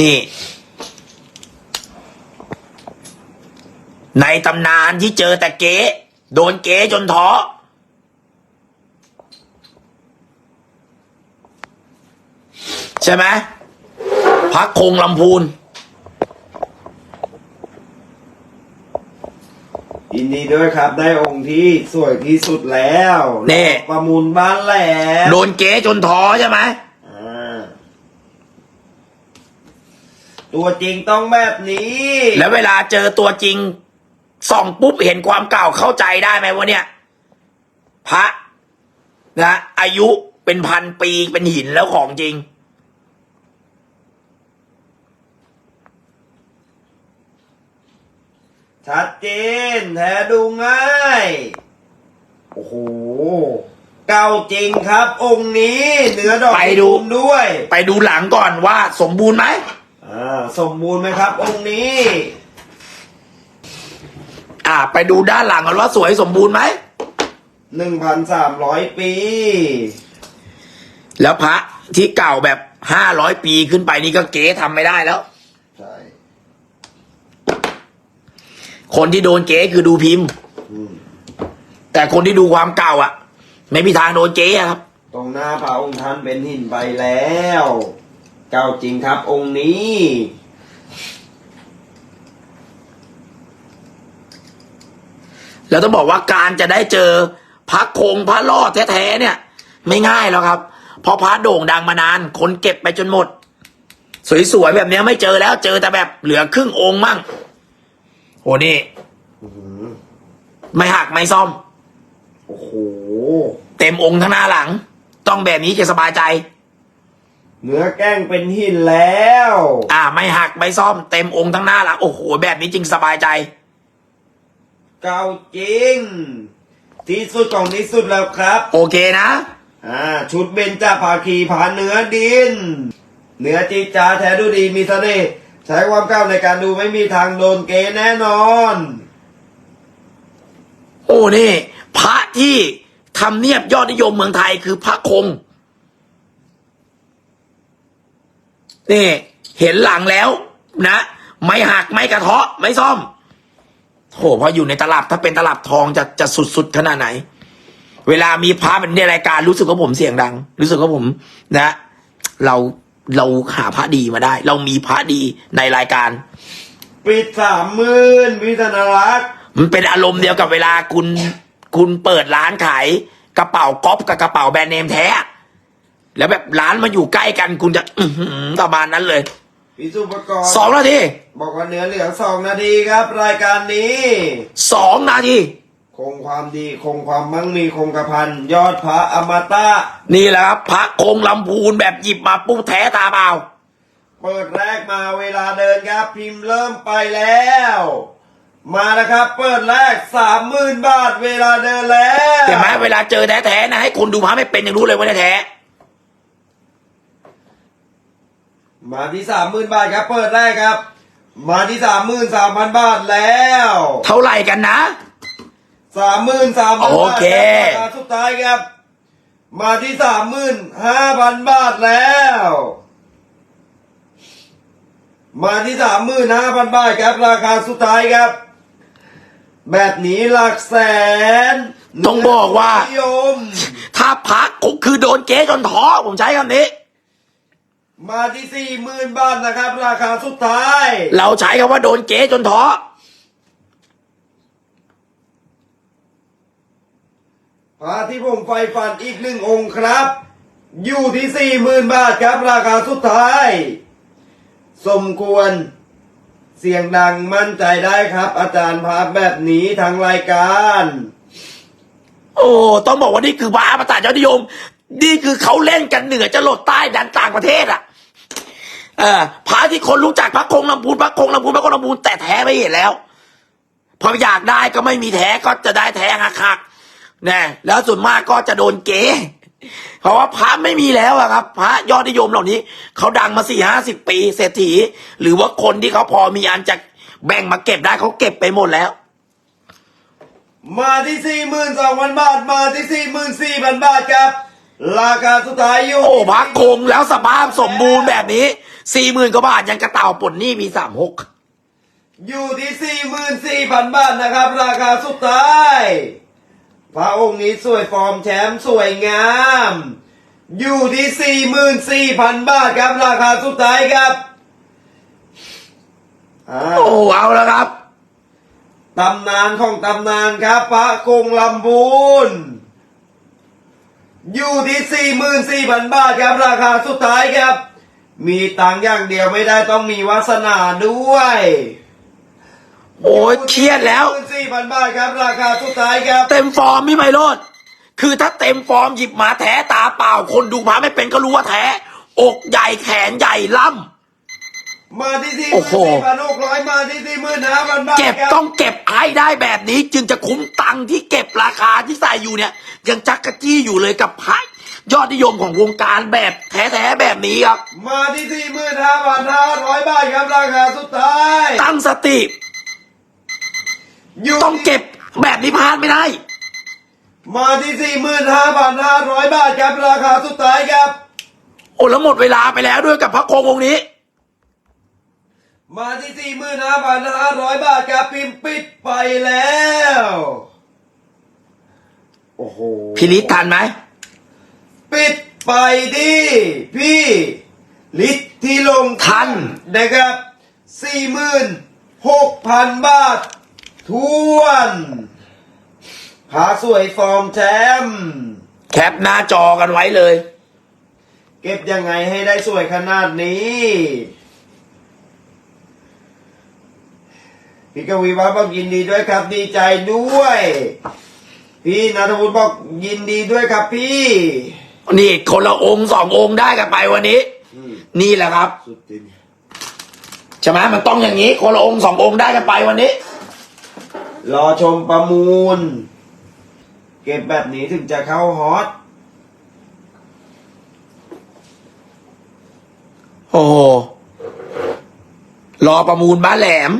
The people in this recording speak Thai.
นี่ ในตำนานที่เจอแต่เก๋โดนเก๋จนท้อใช่ไหมพักคงลำพูน ยินดีด้วยครับ ได้องค์ที่สวยที่สุดแล้วนี่ ประมูลบ้านแหลมโดนเก๋จนท้อใช่ไหม อ่า ตัวจริงต้องแบบนี้ แล้วเวลาเจอตัวจริงส่องปุ๊บเห็นความเก่าเข้าใจได้ไหมว่าเนี่ย พระนะอายุเป็นพันปีเป็นหินแล้วของจริง ชัดเจนแท้ดูง่าย โอ้โห เก่าจริงครับ องค์นี้ เนื้อดอกไปดูมด้วย ไปดูหลังก่อนว่าสมบูรณ์ไหมอ่า สมบูรณ์ไหมครับ องค์นี้ อ่า ไปดูด้านหลังกันว่าสวยสมบูรณ์ไหมหนึ่งพันสามร้อยปี แล้วพระที่เก่าแบบห้าร้อยปีขึ้นไปนี่ก็เก๋ทำไม่ได้แล้ว ใช่ คนที่โดนเก๋คือดูพิมพ์ อืม แต่คนที่ดูความเก่าอะ ไม่มีทางโดนเก๋อะครับ ตรงหน้าพระองค์ท่านเป็นหินไปแล้ว เก่าจริงครับองค์นี้ แล้วต้องบอกว่าการจะได้เจอพระโคงพระล่อแท้ๆเนี่ย ไม่ง่ายแล้วครับ เพราะพระโด่งดังมานาน คนเก็บไปจนหมด สวยๆแบบเนี้ยไม่เจอแล้วเจอแต่แบบเหลือครึ่งองค์มั่งโหนี่อื้อหือไม่หักไม่ซ่อม โอ้โห เต็มองค์ทั้งหน้าหลัง ต้องแบบนี้จะสบายใจ เนื้อแกล้งเป็นหินแล้ว อ่า ไม่หักไม่ซ่อมเต็มองค์ทั้งหน้าหลังโอ้โห แบบนี้จริงสบายใจ เก่าจริง ที่สุดของที่สุดแล้วครับ โอเคนะ อ่า ชุดเบญจภาคีผาเนื้อดินเนื้อจีดจาแท้ดูดีมีเสน่ห์ใช้ความก้าวในการดูไม่มีทางโดนเกแน่นอน โอ้นี่ พระที่ทำเนียบยอดนิยมเมืองไทยคือพระคง นี่เห็นหลังแล้วนะ ไม่หักไม่กระเทาะไม่ซ่อมโหพออยู่ในตลับถ้าเป็นตลับทองจะจะสุดๆขนาดไหน เวลามีพระเป็นในรายการรู้สึกว่าผมเสียงดัง รู้สึกว่าผม นะ เราเราหาพระดีมาได้ เรามีพระดีในรายการปิดสามหมื่นวิธนารักษ์มันเป็นอารมณ์เดียวกับเวลาคุณ คุณเปิดร้านขายกระเป๋าก๊อปกับกระเป๋าแบรนด์เนมแท้ แล้วแบบร้านมาอยู่ใกล้กันคุณจะอือหือประมาณนั้นเลยพิสุปกรณ์สองนาทีบอกว่าเนื้อเหลืองสองนาทีครับ รายการนี้ สองนาที คงความดีคงความมั่งมีคงกระพันยอดพระอมตะนี่แหละครับพระคงลำพูนแบบหยิบมาปุ๊บแท้ตาเปล่าเปิดแรกมาเวลาเดินครับ พิมพ์เริ่มไปแล้ว มานะครับ เปิดแรกสามหมื่นบาทเวลาเดินแล้วเห็นไหมเวลาเจอแท้ๆนะให้คนดูพระไม่เป็นยังรู้เลยว่าแท้ มาที่สามหมื่นบาทครับ เปิดแรกครับ มาที่สามหมื่นสามพันบาทแล้วๆเท่าไหร่กันนะ สามหมื่นสามพันโอบาทเค ครับราคาสุดท้ายครับ มาที่สามหมื่นห้าพันบาทแล้ว มาที่สามหมื่นห้าพันบาทครับ ราคาสุดท้ายครับ แบบนี้หลักแสนต้องบอกว่า นิยม ถ้าพระคือโดนเก๊จนท้อผมใช้คำนี้ มาที่สี่หมื่นบาทนะครับ ราคาสุดท้าย เราใช้คำว่าโดนเก๊จนท้อพระที่ผมไฟฟันอีกหนึ่งองค์ครับ อยู่ที่สี่หมื่นบาทครับ ราคาสุดท้าย สมควร เสียงดังมั่นใจได้ครับ อาจารย์พระแบบนี้ทางรายการ โอ้ต้องบอกว่านี่คือพระอมตะยอดนิยม นี่คือเขาเล่นกันเหนือจะหลดใต้ดันต่างประเทศอะ เออพระที่คนรู้จักพระคงลำพูนพระคงลำพูนพระคงลำพูนแต่แท้ไม่เห็นแล้ว พออยากได้ก็ไม่มีแท้ก็จะได้แท้หักหักๆนะแล้วส่วนมากก็จะโดนเก๋เพราะว่าพระไม่มีแล้วอะครับ พระยอดนิยมเหล่านี้เขาดังมาสี่ห้าสิบปีเศรษฐี หรือว่าคนที่เขาพอมีอันจะแบ่งมาเก็บได้เขาเก็บไปหมดแล้ว มาที่สี่หมื่นสองพันบาท มาที่สี่หมื่นสี่พันบาทครับ ราคาสุดท้ายอยู่โอ้พักคงแล้วสภาพสมบูรณ์แบบนี้สี่หมื่นกว่าบาทยังกระเต่าปลดหนี้มีสามหกอยู่ที่สี่หมื่นสี่พันบาทนะครับ ราคาสุดท้าย พระองค์นี้สวยฟอร์มแชมป์สวยงาม อยู่ที่สี่หมื่นสี่พันบาทครับ ราคาสุดท้ายครับอ่าโอ้เอาแล้วครับตำนานของตำนานครับ พระกงลำบูน อยู่ที่สี่หมื่นสี่พันบาทครับราคาสุดท้ายครับ มีตังค์อย่างเดียวไม่ได้ต้องมีวาสนาด้วย โอ้ยเครียดแล้ว สี่พันบาทครับ ราคาสุดท้ายครับ เต็มฟอร์มพี่ไพโรดคือถ้าเต็มฟอร์มหยิบมาแท้ตาเปล่า คนดูพาไม่เป็นก็รู้ว่าแท้ อกใหญ่แขนใหญ่ล่ มาที่สี่หโอ้มื่นโหสี่พันหกร้อยมาที่สี่หมื่นห้าพันบาทำเก็บครับต้องเก็บให้ได้แบบนี้ จึงจะคุ้มตังค์ที่เก็บราคาที่ใส่อยู่เนี่ย ยังจักกะจี้อยู่เลยกับพระยอดนิยมของวงการแบบแท้ๆแบบนี้ครับ มาที่สี่หมื่นห้าพันห้าร้อยบาทครับราคาสุดท้ายตั้งสติอยู่ต้องเก็บแบบนี้พลาดไม่ได้ มาที่สี่หมื่นห้าพันห้าร้อยบาทครับราคาสุดท้ายครับ โอ้แล้วหมดเวลาไปแล้วด้วยกับพระโคงองค์นี้ มาที่สี่หมื่นห้าพันห้าร้อยบาทครับพิมพ์ปิดไปแล้ว โอ้โหพิลิตทันไหมปิดไปดิพี่ลิตที่ลงทันนะครับสี่หมื่นหกพันบาททวนผาสวยฟอร์มแชมป์แคปหน้าจอกันไว้เลย เก็บยังไงให้ได้สวยขนาดนี้ พี่กวีวัฒน์บอกยินดีด้วยครับ ดีใจด้วย พี่นัทวุฒิบอกยินดีด้วยครับพี่ นี่คนละองค์สององค์ได้กันไปวันนี้ อืมนี่แหละครับ สุดจริงใช่ไหมมันต้องอย่างนี้ คนละองค์สององค์ได้กันไปวันนี้ รอชมประมูล เก็บแบบนี้ถึงจะเข้าฮอต โอ้โหรอประมูลบ้านแหลม